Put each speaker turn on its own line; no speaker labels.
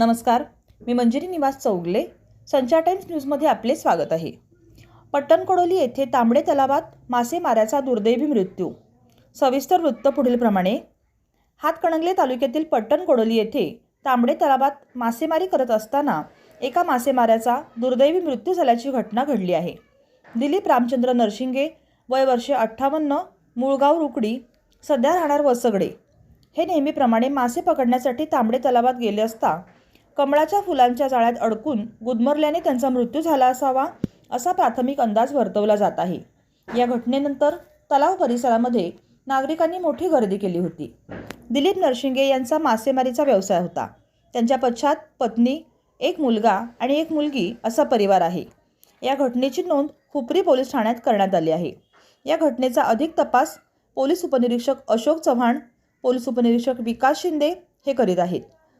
नमस्कार मी मंजिरी निवास चौगले संचार टाइम्स न्यूजमध्ये आपले स्वागत आहे. पट्टणकोडोली येथे तांबडे तलावात मासेमाऱ्याचा दुर्दैवी मृत्यू. सविस्तर वृत्त पुढीलप्रमाणे हातकणंगले तालुक्यातील पट्टणकोडोली येथे तांबडे तलावात मासेमारी करत असताना एका मासेमाऱ्याचा दुर्दैवी मृत्यू झाल्याची घटना घडली आहे. दिलीप रामचंद्र नरशिंगे वय वर्षे अठ्ठावन्न मुळगाव रुकडी सध्या राहणार वसगडे. हे नेहमीप्रमाणे मासे पकडण्यासाठी तांबडे तलावात गेले असता कमळाच्या फुलांच्या जाळ्यात अडकून गुदमरल्याने त्यांचा मृत्यू झाला असावा असा प्राथमिक अंदाज वर्तवला जात आहे. या घटनेनंतर तलाव परिसरामध्ये नागरिकांनी मोठी गर्दी केली होती. दिलीप नरशिंगे यांचा मासेमारीचा व्यवसाय होता. त्यांच्या पश्चात पत्नी एक मुलगा आणि एक मुलगी असा परिवार आहे. या घटनेची नोंद खुपरी पोलीस ठाण्यात करण्यात आली आहे. या घटनेचा अधिक तपास पोलीस उपनिरीक्षक अशोक चव्हाण पोलीस उपनिरीक्षक विकास शिंदे हे करीत आहेत.